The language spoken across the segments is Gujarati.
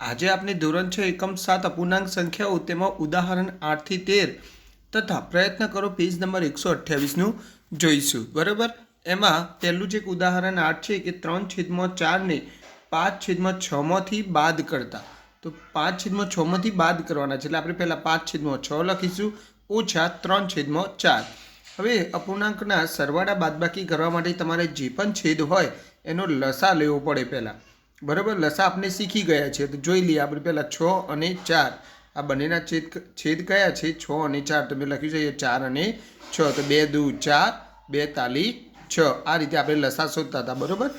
આજે આપણે ધોરણ છ એકમ સાત અપૂર્ણાંક સંખ્યાઓ તેમાં ઉદાહરણ આઠથી તેર તથા પ્રયત્ન કરો પેજ નંબર એકસો અઠ્યાવીસનું જોઈશું. બરાબર? એમાં પહેલું જે એક ઉદાહરણ આઠ છે કે ત્રણ છેદમાં ચારને પાંચ છેદમાં છમાંથી બાદ કરતા. તો પાંચ છેદમાં છમાંથી બાદ કરવાના છે એટલે આપણે પહેલાં પાંચ છેદમાં છ લખીશું, ઓછા ત્રણ છેદમાં ચાર. હવે અપૂર્ણાંકના સરવાળા બાદબાકી કરવા માટે તમારે જે પણ છેદ હોય એનો લસા લેવો પડે પહેલાં. બરાબર? લસા આપણે શીખી ગયા છે. તો જોઈ લઈએ, આપણે પહેલાં છ અને ચાર. આ બંનેના છેદ છેદ કયા છે? છ અને ચાર. તો મેં લખ્યું છે ચાર અને છ. તો બે દુ ચાર, બે તાલી છ. આ રીતે આપણે લસા શોધતા હતા, બરાબર?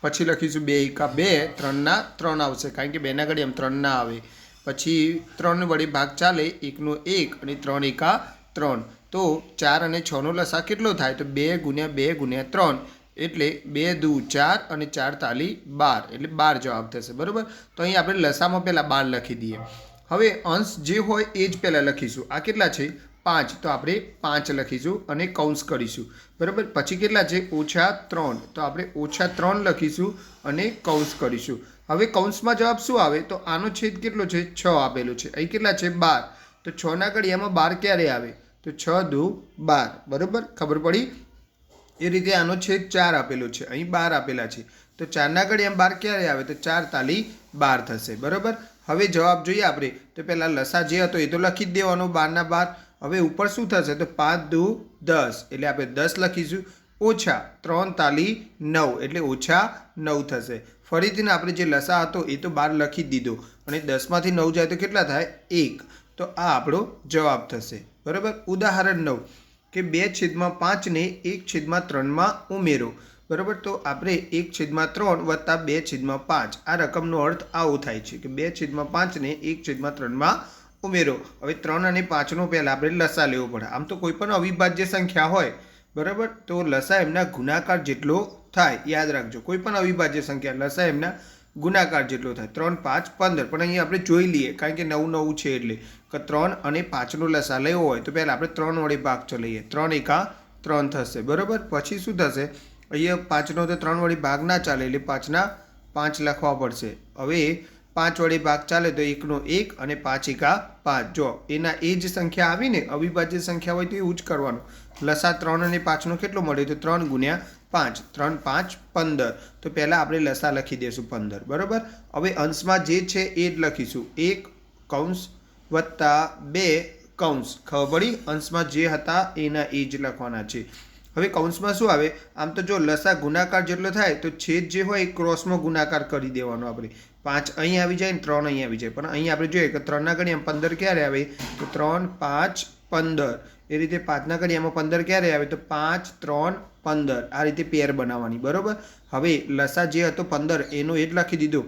પછી લખીશું બે એકા બે, ત્રણના ત્રણ આવશે. કારણ કે બેના ઘડી એમ ત્રણ ના આવે. પછી ત્રણ વડે ભાગ ચાલે, એકનો એક અને ત્રણ એકા ત્રણ. તો ચાર અને છનો લસા કેટલો થાય? તો બે ગુણ્યા બે ગુણ્યા ત્રણ. એટલે બે, દુ, ચાર અને ચાર તાલી બાર. એટલે બાર જવાબ થશે, બરાબર? તો અહીં આપણે લસામાં પહેલાં બાર લખી દઈએ. હવે અંશ જે હોય એ જ પહેલાં લખીશું. આ કેટલા છે? પાંચ. તો આપણે પાંચ લખીશું અને કૌંસ કરીશું. બરાબર? પછી કેટલા છે? ઓછા ત્રણ. તો આપણે ઓછા ત્રણ લખીશું અને કૌંસ કરીશું. હવે કૌંસમાં જવાબ શું આવે? તો આનો છેદ કેટલો છે? છ આપેલો છે. અહીં કેટલા છે? બાર. તો છના ઘડિયામાં બાર ક્યારે આવે? તો છ, દુ, બાર. બરાબર? ખબર પડી? એ રીતે આનો છેદ ચાર આપેલો છે. અહીં બાર આપેલા છે. તો ચારના ઘડિયામાં બાર ક્યારે આવે? તો ચાર તાલી બાર થશે. બરાબર? હવે જવાબ જોઈએ આપણે. તો પહેલાં લસા જે હતો એ તો લખી જ દેવાનો બારના બાર. હવે ઉપર શું થશે? તો પાંચ, દુ, દસ. એટલે આપણે દસ લખીશું. ઓછા ત્રણ તાલી નવ. એટલે ઓછા નવ થશે. ફરીથી આપણે જે લસા હતો એ તો બાર લખી જ દીધો. અને દસમાંથી નવ જાય તો કેટલા થાય? એક. તો આ આપણો જવાબ થશે. બરાબર? ઉદાહરણ નવ. કે બે છેદમાં પાંચને એક છેદમાં ત્રણમાં ઉમેરો. બરાબર? તો આપણે એક છેદમાં ત્રણ વત્તા બે છેદમાં પાંચ. આ રકમનો અર્થ આવો થાય છે કે બે છેદમાં પાંચને એક છેદમાં ત્રણમાં ઉમેરો. હવે ત્રણ અને પાંચનો પહેલાં આપણે લસા લેવો પડે. આમ તો કોઈ પણ અવિભાજ્ય સંખ્યા હોય. બરાબર? તો લસા એમના ગુણાકાર જેટલો થાય. યાદ રાખજો, કોઈ પણ અવિભાજ્ય સંખ્યા લસા એમના ગુણાકાર જેટલો થાય. ત્રણ, પાંચ, પંદર. પણ અહીંયા આપણે જોઈ લઈએ, કારણ કે નવું નવું છે એટલે. કે ત્રણ અને પાંચનો લસા લેવો હોય તો પહેલાં આપણે ત્રણ વડે ભાગ ચલાવીએ ત્રણ એકા ત્રણ થશે. બરાબર? પછી શું થશે? અહીંયા પાંચનો તો ત્રણ વડે ભાગ ના ચાલે એટલે પાંચના પાંચ લખવા પડશે. હવે પાંચ વડે ભાગ ચાલે તો એકનો એક અને પાંચ એકા પાંચ. જો, એના એ જ સંખ્યા આવીને અવિભાજ્ય સંખ્યા હોય તો એવું જ કરવાનું. લસા ત્રણ અને પાંચનો કેટલો મળે? તો ત્રણ ગુણ્યા પાંચ. ત્રણ, પાંચ, પંદર. તો પહેલાં આપણે લસા લખી દઈશું પંદર. બરાબર? હવે અંશમાં જે છે એ જ લખીશું. એક કૌંસ વત્તા બે કૌંસ ખબર પડી અંશમાં જે હતા એના એ જ લખવાના છે. હવે કૌંસમાં શું આવે? આમ તો જો લસા ગુણાકાર જેટલો થાય તો છેદ જે હોય એ ક્રોસમાં ગુણાકાર કરી દેવાનો આપણે. પાંચ અહીં આવી જાય ને ત્રણ અહીં આવી જાય. પણ અહીં આપણે જોઈએ કે ત્રણના ઘડિયામાં પંદર ક્યારે આવે? તો ત્રણ, પાંચ, પંદર. એ રીતે પાંચના ઘડિયામાં પંદર ક્યારે આવે? તો પાંચ, ત્રણ, પંદર. આ રીતે પેર બનાવવાની. બરાબર? હવે લસા જે હતો પંદર, એનો એ જ લખી દીધો.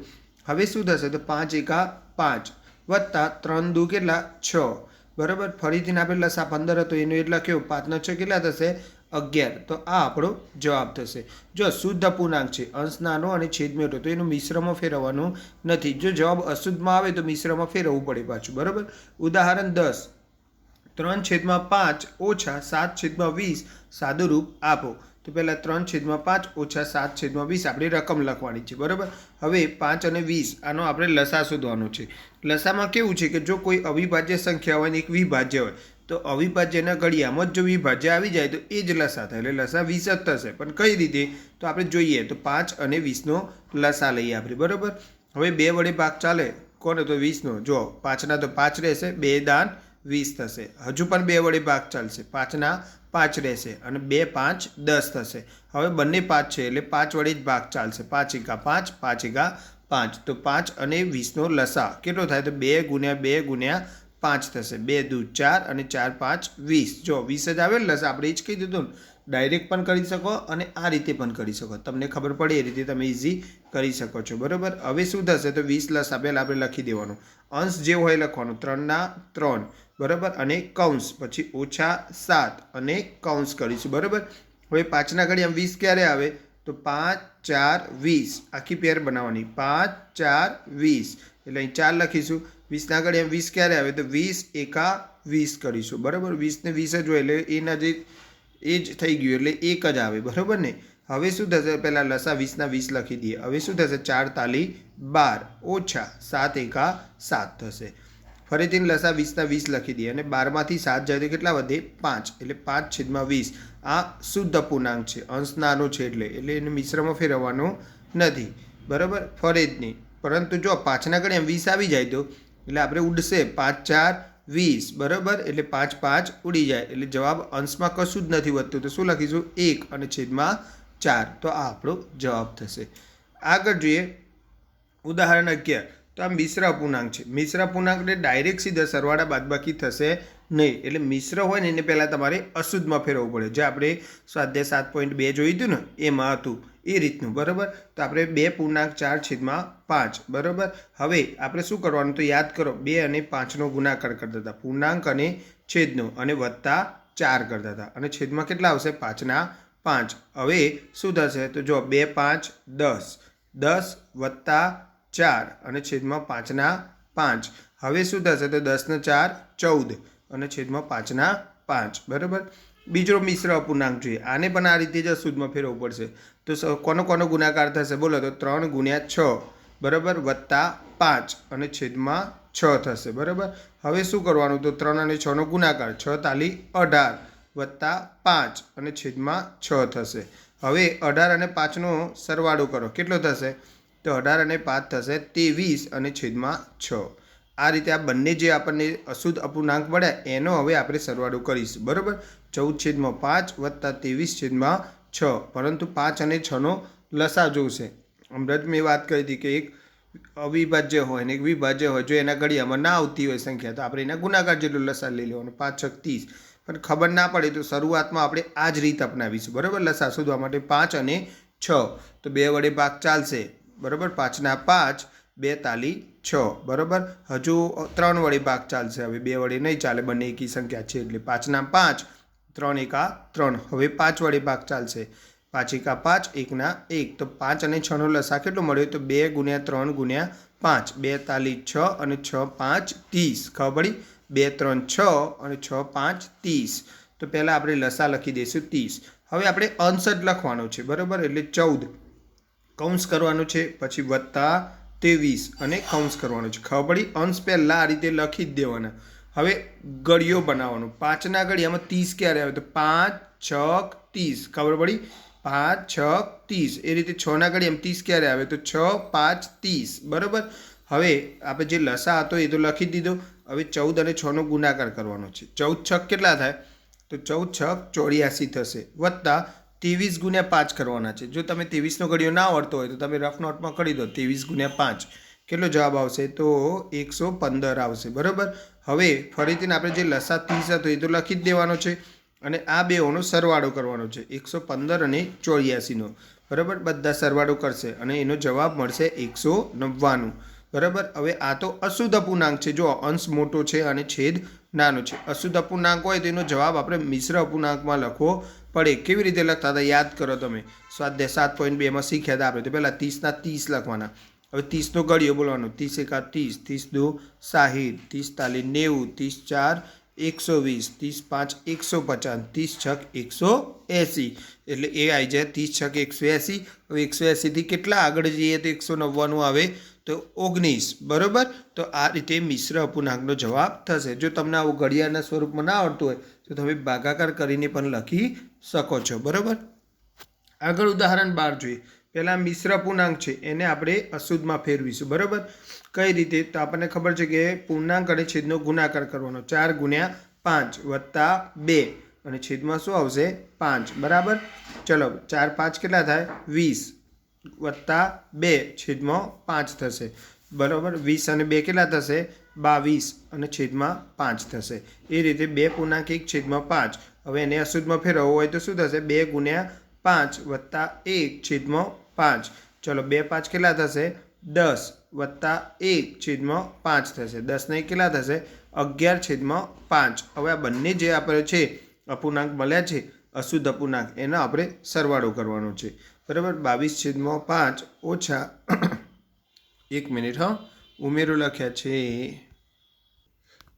હવે શું થશે? તો પાંચ એકા પાંચ. વત્તા ત્રણ દુ કેટલા? છ. બરાબર? ફરીથી આપણે લસા પંદર હતો, એનો એટલા કયો પાંચનો છ કેટલા થશે? અગિયાર. તો આ આપણો જવાબ થશે. જો શુદ્ધ અપૂર્ણાંક છે અંશ નાનો અને છેદ મોટો તો એનું મિશ્રમાં ફેરવવાનું નથી. જો જવાબ અશુદ્ધમાં આવે તો મિશ્રમાં ફેરવવું પડે પાછું. બરાબર? ઉદાહરણ દસ. ત્રણ છેદમાં પાંચ ઓછા સાત છેદમાં વીસ સાદુરૂપ આપો. તો પહેલાં ત્રણ છેદમાં પાંચ ઓછા સાત છેદમાં વીસ આપણી રકમ લખવાની છે, બરાબર? હવે પાંચ અને વીસ, આનો આપણે લસા શોધવાનો છે. લસામાં કેવું છે કે જો કોઈ અવિભાજ્ય સંખ્યા હોય ને એક વિભાજ્ય હોય, તો અવિભાજ્યના ઘડિયામાં જ વિભાજ્ય આવી જાય તો એ જ લસા થાય, એટલે લસા વીસ જ થશે. પણ કઈ રીતે? તો આપણે જોઈએ, તો પાંચ અને વીસનો લસા લઈએ આપણે, બરાબર? હવે બે વડે ભાગ ચાલે, કોને? તો વીસનો. જો પાંચના તો પાંચ રહેશે, બે દાન વીસ થશે. હજુ પણ બે વડે ભાગ ચાલશે. પાંચના પાંચ રહેશે અને બે પાંચ દસ થશે. હવે બંને પાંચ છે એટલે પાંચ વડે જ ભાગ ચાલશે. પાંચ એકા પાંચ પાંચ એકા પાંચ. તો પાંચ અને વીસનો લસા કેટલો થાય? તો બે ગુણ્યા બે ગુણ્યા પાંચ થશે. બે દૂ ચાર અને ચાર પાંચ વીસ. જો વીસ જ આવે લસા, આપણે એ જ કહી દીધું ને, ડાયરેક્ટ પણ કરી શકો અને આ રીતે પણ કરી શકો. તમને ખબર પડે એ રીતે તમે ઇઝી કરી શકો છો. બરાબર? હવે શું થશે? તો વીસ લસા પહેલાં આપણે લખી દેવાનું. અંશ જે હોય લખવાનું. ત્રણના ત્રણ. બરાબર? અને કૌંસ, પછી ઓછા સાત અને કૌંસ કરીશું, બરાબર? હવે પાંચના ઘડી આમ વીસ ક્યારે આવે? તો પાંચ, ચાર, વીસ. આખી પેર બનાવવાની. પાંચ, ચાર, વીસ. એટલે અહીં ચાર લખીશું. વીસના ઘડી આમ વીસ ક્યારે આવે? તો વીસ એકા વીસ કરીશું. બરાબર? વીસને વીસ જ હોય એટલે એના જે એ જ થઈ ગયું, એટલે એક જ આવે. બરાબર ને? હવે શું થશે? પહેલાં લસા વીસના વીસ લખી દઈએ. હવે શું થશે? ચાર તાલી બાર. ઓછા સાત એકા સાત થશે. ફરીથી લસા વીસના વીસ લખી દઈએ અને બારમાંથી સાત જાય તો કેટલા વધે? પાંચ. એટલે પાંચ છેદમાં વીસ. આ શુદ્ધ અપૂર્ણાંક છે. અંશ નાનો છે એટલે. એટલે એને મિશ્રમાં ફેરવવાનો નથી. બરાબર? ફરે જ નહીં પરંતુ જો પાંચના ગણે વીસ આવી જાય તો? એટલે આપણે ઉડશે. પાંચ, ચાર, વીસ. બરાબર? એટલે પાંચ પાંચ ઉડી જાય. એટલે જવાબ અંશમાં કશું જ નથી વધતું. તો શું લખીશું? એક અને છેદમાં ચાર. તો આ આપણો જવાબ થશે. આગળ જોઈએ. ઉદાહરણ અગિયાર. તો આ મિશ્ર અપૂર્ણાંક છે. મિશ્ર અપૂર્ણાંકને ડાયરેક્ટ સીધા સરવાળા બાદબાકી થશે નહીં. એટલે મિશ્ર હોય ને એને પહેલાં તમારે અશુદ્ધમાં ફેરવવું પડે. જે આપણે સ્વાધ્યાય સાત પોઈન્ટ બે જોયું હતું ને, એમાં હતું. એ રીતનું, બરાબર? તો આપણે બે પૂર્ણાંક ચાર છેદમાં પાંચ, બરાબર? હવે આપણે શું કરવાનું? તો યાદ કરો, બે અને પાંચનો ગુણાકાર કરતા હતા. પૂર્ણાંક અને છેદનો, અને વત્તા ચાર કરતા હતા. અને છેદમાં કેટલા આવશે? પાંચના પાંચ. હવે શું થશે? તો જો, બે, પાંચ, દસ. દસ વત્તા ચાર અને છેદમાં પાંચના પાંચ. હવે શું થશે તો દસના ચાર, ચૌદ. અને છેદમાં પાંચના પાંચ. બરાબર? બીજો મિશ્ર અપૂર્ણાંક જોઈએ. આને પણ આ રીતે જ સુદમાં ફેરવવું પડશે. તો કોનો કોનો ગુણાકાર થશે? બોલો તો ત્રણ ગુણ્યા છ. બરાબર? વત્તા પાંચ અને છેદમાં છ થશે. બરાબર? હવે શું કરવાનું? તો ત્રણ અને છનો ગુણાકાર. છ તાલી અઢાર. વત્તા પાંચ અને છેદમાં છ થશે. હવે અઢાર અને પાંચનો સરવાળો કરો. કેટલો થશે? તો અઢાર અને પાંચ થશે ત્રેવીસ અને છેદમાં છ. આ રીતે આ બંને જે આપણને અશુદ્ધ અપૂર્ણાંક મળ્યા, એનો હવે આપણે સરવાળો કરીશું. બરાબર? ચૌદ છેદમાં પાંચ વત્તા ત્રેવીસ છેદમાં છ. પરંતુ પાંચ અને છનો લસા જોશે. હમણાં જ મેં વાત કરી હતી કે એક અવિભાજ્ય હોય ને એક વિભાજ્ય હોય, જો એના ઘડિયામાં ના આવતી હોય સંખ્યા, તો આપણે એના ગુણાકાર જેટલો લસા લઈ લેવાનો. પાંચ છક ત્રીસ. પણ ખબર ના પડે તો શરૂઆતમાં આપણે આ જ રીત અપનાવીશું. બરાબર? લસા શોધવા માટે પાંચ અને છ. તો બે વડે ભાગ ચાલશે. બરાબર? પાંચના પાંચ, બે તાલી છ. બરાબર? હજુ ત્રણ વડે ભાગ ચાલશે. હવે બે વડે નહીં ચાલે, બંને એકી સંખ્યા છે એટલે પાંચના પાંચ, ત્રણ એકા ત્રણ. હવે પાંચ વડે ભાગ ચાલશે. પાંચ એકા પાંચ, એકના એક. તો પાંચ અને છનો લસા કેટલો મળ્યો? તો બે ગુણ્યા ત્રણ ગુણ્યા પાંચ. બે તાલી છ અને છ પાંચ ત્રીસ. ખબર બે ત્રણ છ અને છ પાંચ ત્રીસ. તો પહેલાં આપણે લસા લખી દઈશું ત્રીસ. હવે આપણે અંશ જ લખવાનો છે. બરાબર? એટલે ચૌદ. કૌંસ કરવાનું છે, પછી વત્તા ત્રેવીસ અને કૌંસ કરવાનું છે. ખબર પડી? અંશ પહેલાં આ રીતે લખી જ દેવાના. હવે ગળિયો બનાવવાનો. પાંચના ગળિયામાં ત્રીસ ક્યારે આવે? તો પાંચ છક ત્રીસ. ખબર પડી? પાંચ, છ, ત્રીસ. એ રીતે છના ગળિયામાં ત્રીસ ક્યારે આવે? તો છ, પાંચ, ત્રીસ. બરાબર? હવે આપણે જે લસા હતો એ તો લખી દીધો. હવે ચૌદ અને છનો ગુણાકાર કરવાનો છે. ચૌદ છક કેટલા થાય? તો ચૌદ છક ચોર્યાસી થશે. વત્તા ત્રેવીસ ગુણ્યા પાંચ કરવાના છે. જો તમે ત્રેવીસનો ઘડિયો ના આવડતો હોય તો તમે રફ નોટમાં કરી દો, ત્રેવીસ ગુણ્યા પાંચ. કેટલો જવાબ આવશે? તો એકસો પંદર આવશે, બરાબર? હવે ફરીથી આપણે જે લસા ત્રીસ હતો એ તો લખી જ દેવાનો છે અને આ બેઓનો સરવાળો કરવાનો છે, એકસો પંદર અને ચોર્યાસીનો. બરાબર? બધા સરવાળો કરશે અને એનો જવાબ મળશે એકસો નવ્વાણું. બરાબર? હવે આ તો અશુદ્ધ અપૂર્ણાંક છે. જો અંશ મોટો છે અને છેદ નાનો છે. અશુદ્ધ અપૂર્ણાંક હોય તો એનો જવાબ આપણે મિશ્ર અપૂર્ણાંકમાં લખવો પડે. કેવી રીતે લખતા હતા? યાદ કરો તમે. સ્વાધ્યાય સાત પોઈન્ટ બેમાં શીખ્યા હતા આપણે. તો પહેલાં ત્રીસના ત્રીસ લખવાના. હવે ત્રીસનો ગળ્યો બોલવાનો. ત્રીસ એકા ત્રીસ. ત્રીસ દો સાહીઠ. ત્રીસ તાલી નેવું. ત્રીસ ચાર એકસો વીસ. ત્રીસ પાંચ એકસો પચાસ. ત્રીસ છક એકસો એંસી. એટલે એ આવી જાય. ત્રીસ છક એકસો એંસી. હવે એકસો એંસીથી કેટલા આગળ જઈએ તો એકસો નવ્વાણું આવે? તો ઓગણીસ, બરાબર? તો આ રીતે મિશ્ર અપૂર્ણાંકનો જવાબ થશે. જો તમને આવું ઘડિયાળના સ્વરૂપમાં ના આવડતું હોય, તો તમે ભાગાકાર કરીને પણ લખી શકો છો, બરાબર? આગળ ઉદાહરણ બાર જોઈએ. પહેલાં મિશ્ર પૂર્ણાંક છે, એને આપણે અશુદ્ધમાં ફેરવીશું, બરાબર? કઈ રીતે? તો આપણને ખબર છે કે પૂર્ણાંક અને છેદનો ગુણાકાર કરવાનો, ચાર ગુણ્યા પાંચ વત્તા બે. અને છેદમાં શું આવશે? પાંચ, બરાબર? ચલો, ચાર પાંચ કેટલા થાય? વીસ. વત્તા બે છેદમાં પાંચ થશે. બરાબર? વીસ અને બે કેટલા થશે? બાવીસ અને છેદમાં પાંચ થશે. એ રીતે બે પૂર્ણાંક એક છેદમાં પાંચ. હવે એને અશુદ્ધમાં ફેરવવો હોય તો શું થશે? બે ગુણ્યા પાંચ વત્તા એક છેદમાં પાંચ. ચલો, બે પાંચ કેટલા થશે? દસ વત્તા એક છેદમાં પાંચ થશે. દસને કેટલા થશે? અગિયાર છેદમાં પાંચ. હવે આ બંને જે આપણે છે અપૂર્ણાંક મળ્યા છે, અશુદ્ધ અપૂર્ણાંક એનો આપણે સરવાળો કરવાનો છે. બરાબર? બાવીસ છેદમાં પાંચ ઓછા એક મિનિટ, હા. ઉમેરો લખ્યા છે.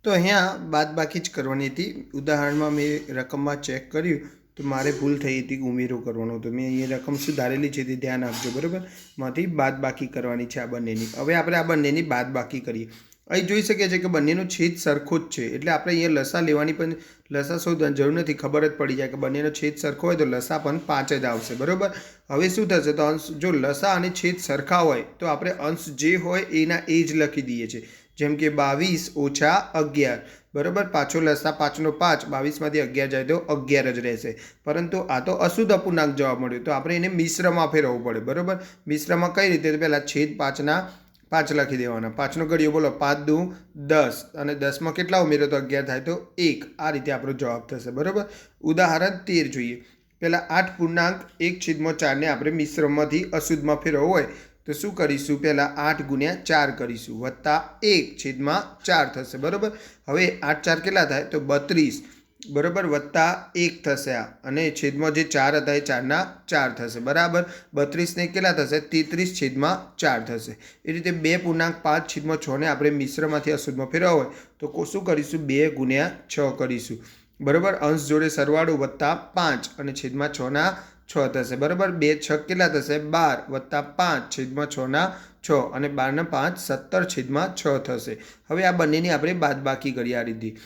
તો અહીંયા બાદ બાકી જ કરવાની હતી. ઉદાહરણમાં મેં રકમમાં ચેક કર્યું તો મારે ભૂલ થઈ હતી ઉમેરો કરવાનો હતો. મેં અહીંયા રકમ સુધારેલી છે તે ધ્યાન આપજો, બરાબર? માંથી બાદ બાકી કરવાની છે આ બંનેની. હવે આપણે આ બંનેની બાદ બાકી કરીએ. અહીં જોઈ શકીએ છીએ કે બંનેનો છેદ સરખો જ છે. એટલે આપણે અહીંયા લસા લેવાની પણ, લસા શોધવાની જરૂર નથી. ખબર જ પડી જાય કે બંનેનો છેદ સરખો હોય તો લસા પણ પાંચ જ આવશે. બરાબર? હવે શું થશે? તો અંશ, જો લસા અને છેદ સરખા હોય, તો આપણે અંશ જે હોય એના એ જ લખી દઈએ છીએ. જેમ કે બાવીસ ઓછા અગિયાર. બરાબર? પાછો લસા પાંચનો પાંચ, બાવીસમાંથી અગિયાર જાય તો અગિયાર જ રહેશે. પરંતુ આ તો અશુદ્ધ અપૂર્ણાંક જવાબ મળ્યો. તો આપણે એને મિશ્રમાં ફેરવવું પડે. બરાબર? મિશ્રમાં કઈ રીતે? પહેલાં છેદ પાંચના પાંચ લખી દેવાના. પાંચનો ઘડિયો બોલો, પાંચ દુ દસ. અને દસમાં કેટલા ઉમેરો તો અગિયાર થાય તો એક. આ રીતે આપણો જવાબ થશે, બરાબર? ઉદાહરણ તેર જોઈએ. પહેલાં આઠ પૂર્ણાંક એક છેદમાં ચારને આપણે મિશ્રમાંથી અશુદ્ધમાં ફેરવો હોય, તો શું કરીશું? પહેલાં આઠ ગુણ્યા ચાર કરીશું. વત્તા એક છેદમાં ચાર થશે, બરાબર? હવે આઠ ચાર કેટલા થાય? તો બત્રીસ. બરાબર, વત્તા એક થશે આ. અને છેદમાં જે ચાર હતા એ ચારના ચાર થશે. બરાબર? બત્રીસને કેટલા થશે? તેત્રીસ છેદમાં ચાર થશે. એ રીતે બે પૂર્ણાંક પાંચ છેદમાં છને આપણે મિશ્રમાંથી અશુદ્ધમાં ફેરવા હોય, તો શું કરીશું? બે ગુણ્યા છ કરીશું. બરાબર? અંશ જોડે સરવાળો વત્તા પાંચ અને છેદમાં છના છ થશે. બરાબર? બે છ કેટલા થશે? બાર. વત્તા પાંચ છેદમાં છના છ અને બારના પાંચ સત્તર છેદમાં છ થશે. હવે આ બંનેની આપણે બાદબાકી કરી આ રીતે.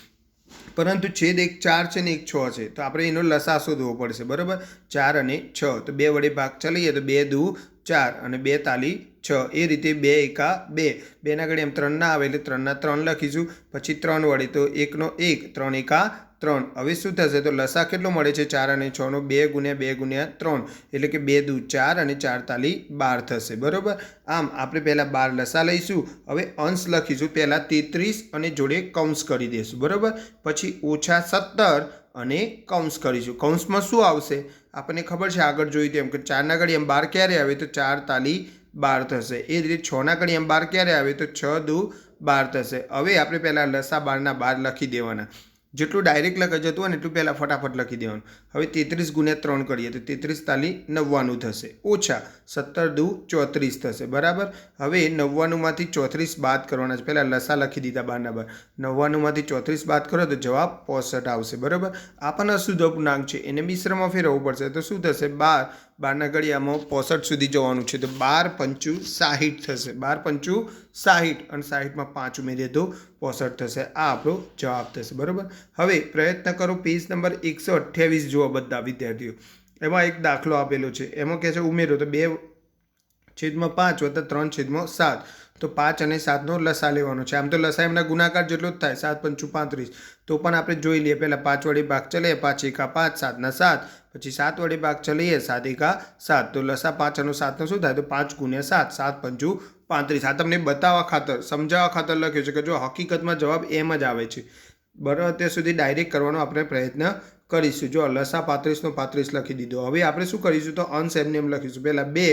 પરંતુ છેદ એક ચાર છે ને એક છ છે. તો આપણે એનો લસા શોધવો પડશે. બરાબર? ચાર અને છ. તો બે વડે ભાગ ચલાવીએ તો બે દુ ચાર અને બે તાલી છ. એ રીતે બે એકા બે. બેના ઘડી એમ ત્રણ ના આવે એટલે ત્રણના ત્રણ લખીશું. પછી ત્રણ વડે તો એકનો એક. ત્રણ એકા ત્રણ. હવે શું થશે તો લસા કેટલો મળે છે? ચાર અને છનો બે ગુણ્યા બે ગુણ્યા ત્રણ. એટલે કે બે દૂ ચાર અને ચાર તાલી બાર થશે. બરાબર? આમ આપણે પહેલાં બાર લસા લઈશું. હવે અંશ લખીશું. પહેલાં તેત્રીસ અને જોડે કૌંસ કરી દઈશું બરાબર? પછી ઓછા સત્તર અને કૌંસ કરીશું. કૌંસમાં શું આવશે? આપણને ખબર છે આગળ જોયું તેમ કે ચારના ઘડી એમ બાર ક્યારે આવે તો ચાર તાલી બાર થશે. એ જ રીતે છના ઘડી એમ બાર ક્યારે આવે તો છ દૂ બાર થશે. હવે આપણે પહેલાં લસા બારના બાર લખી દેવાના. જેટલું ડાયરેક્ટ લખાઈ જતું હોય ને એટલું પહેલાં ફટાફટ લખી દેવાનું. હવે તેત્રીસ ગુણ્યા ત્રણ કરીએ તો તેત્રીસ તાલી નવ્વાણું થશે. ઓછા સત્તર દુ ચોત્રીસ થશે. બરાબર? હવે નવ્વાણુંમાંથી ચોત્રીસ બાદ કરવાના છે. પહેલાં લસા લખી દીધા બારના બાર. નવ્વાણુંમાંથી ચોત્રીસ બાદ કરો તો જવાબ પોસઠ આવશે. બરાબર? આ પણ અશુદ્ધ અપૂર્ણાંક છે? એને મિશ્રમાં ફેરવવું પડશે. તો શું થશે? બાર. બારના ઘડિયામાં પોસઠ સુધી જવાનું છે. તો બાર પંચું સાહીઠ થશે. બાર પંચું સાહીઠ. અને સાહીઠમાં પાંચ ઉમેરીએ તો પોસઠ થશે. આ આપણો જવાબ થશે. બરાબર? હવે પ્રયત્ન કરો. પેજ નંબર એકસો અઠ્યાવીસ જુઓ બધા વિદ્યાર્થીઓ. એમાં એક દાખલો આપેલો છે. એમાં કહે છે, ઉમેરો તો બે છેદમાં પાંચ વત્તા ત્રણ છેદમાં સાત. તો પાંચ અને સાતનો લસા લેવાનો છે. આમ તો લસા એમના ગુણાકાર જેટલો જ થાય, સાત પંચું પાંત્રીસ. તો પણ આપણે જોઈ લઈએ, પહેલાં પાંચ વડે ભાગ ચલાવીએ, પાંચ એકા પાંચ, સાતના સાત. પછી સાત વડે ભાગ ચલાવીએ, સાત એકા સાત. તો લસા પાંચ અને સાતનો શું થાય? તો પાંચ ગુણ્યા સાત સાત પંચું પાંત્રીસ. આ તમને બતાવવા ખાતર, સમજાવવા ખાતર લખ્યું છે કે જો હકીકતમાં જવાબ એમ જ આવે છે. બરાબર, અત્યાર સુધી ડાયરેક્ટ કરવાનો આપણે પ્રયત્ન કરીશું. જો લસા પાંત્રીસનો પાંત્રીસ લખી દીધો. હવે આપણે શું કરીશું? તો અંશ એમને એમ લખીશું. પહેલાં બે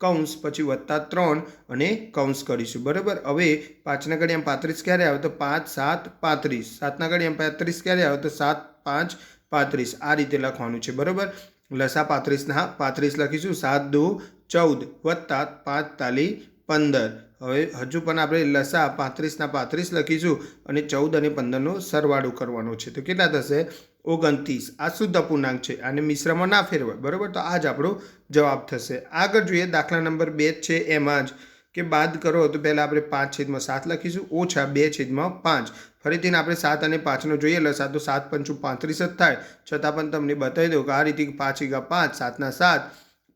કૌંસ, પછી વત્તા ત્રણ અને કૌંસ કરીશું. બરાબર? હવે પાંચના ઘડી આમ પાંત્રીસ ક્યારે આવે? તો પાંચ, સાત, પાંત્રીસ. સાતના ઘડી આમ પાંત્રીસ ક્યારે આવે? તો સાત, પાંચ, પાંત્રીસ. આ રીતે લખવાનું છે. બરાબર? લસા પાંત્રીસના પાંત્રીસ લખીશું. સાત, દુ, ચૌદ. વત્તા પાંચ તાલી પંદર. હવે હજુ પણ આપણે લસા પાંત્રીસના પાંત્રીસ લખીશું અને ચૌદ અને પંદરનો સરવાળો કરવાનો છે. તો કેટલા થશે? ઓગણત્રીસ. આ શુદ્ધ અપૂર્ણાંક છે આને મિશ્રમાં ના ફેરવાય. બરાબર? તો આ જ આપણો જવાબ થશે. આગળ જોઈએ, દાખલા નંબર બે છે એમાં જ કે બાદ કરો તો પહેલાં આપણે પાંચ છેદમાં સાત લખીશું, ઓછા બે છેદમાં પાંચ. ફરીથી આપણે સાત અને પાંચનો જોઈએ લસા તો સાત પંચું પાંત્રીસ જ થાય. છતાં પણ તમને બતાવી દઉં કે આ રીતે પાંચ એકા પાંચ સાતના સાત,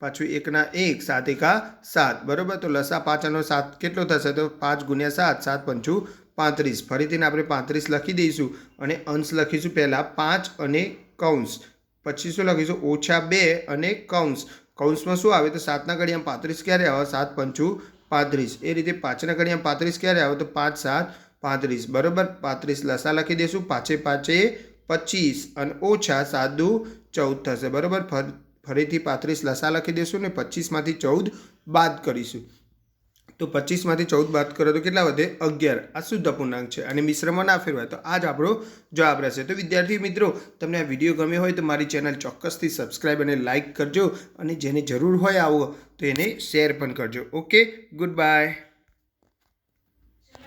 પાછું એકના એક, સાત એકા સાત. બરાબર? તો લસા પાંચનો સાત કેટલો થશે? તો પાંચ ગુણ્યા સાત સાત પંચું પાંત્રીસ. ફરીથી આપણે પાંત્રીસ લખી દઈશું અને અંશ લખીશું પહેલાં પાંચ અને કૌંસ. પછી શું લખીશું? ઓછા બે અને કૌંસ. કૌંસમાં શું આવે? તો સાતના ઘડિયામાં પાંત્રીસ ક્યારે આવે? સાત પંચું પાંત્રીસ. એ રીતે પાંચના ઘડિયામાં પાંત્રીસ ક્યારે આવે? તો પાંચ સાત પાંત્રીસ. બરાબર? પાંત્રીસ લસા લખી દઈશું. પાંચે પાંચે પચીસ. અને ઓછા સાત ચૌદ થશે. બરાબર? ફર, ફરીથી પાંત્રીસ લસા લખી દઈશું ને પચીસમાંથી ચૌદ બાદ કરીશું. તો પચીસમાંથી ચૌદ બાદ કરો તો કેટલા વધે? અગિયાર. આ શુદ્ધ અપૂર્ણાંક છે અને મિશ્રમાં ના ફેરવાય. તો આ જ આપણો જવાબ રહેશે. તો વિદ્યાર્થી મિત્રો, તમને આ વીડિયો ગમ્યો હોય તો મારી ચેનલ ચોક્કસથી સબસ્ક્રાઈબ અને લાઇક કરજો અને જેને જરૂર હોય આવો તો એને શેર પણ કરજો. Okay good bye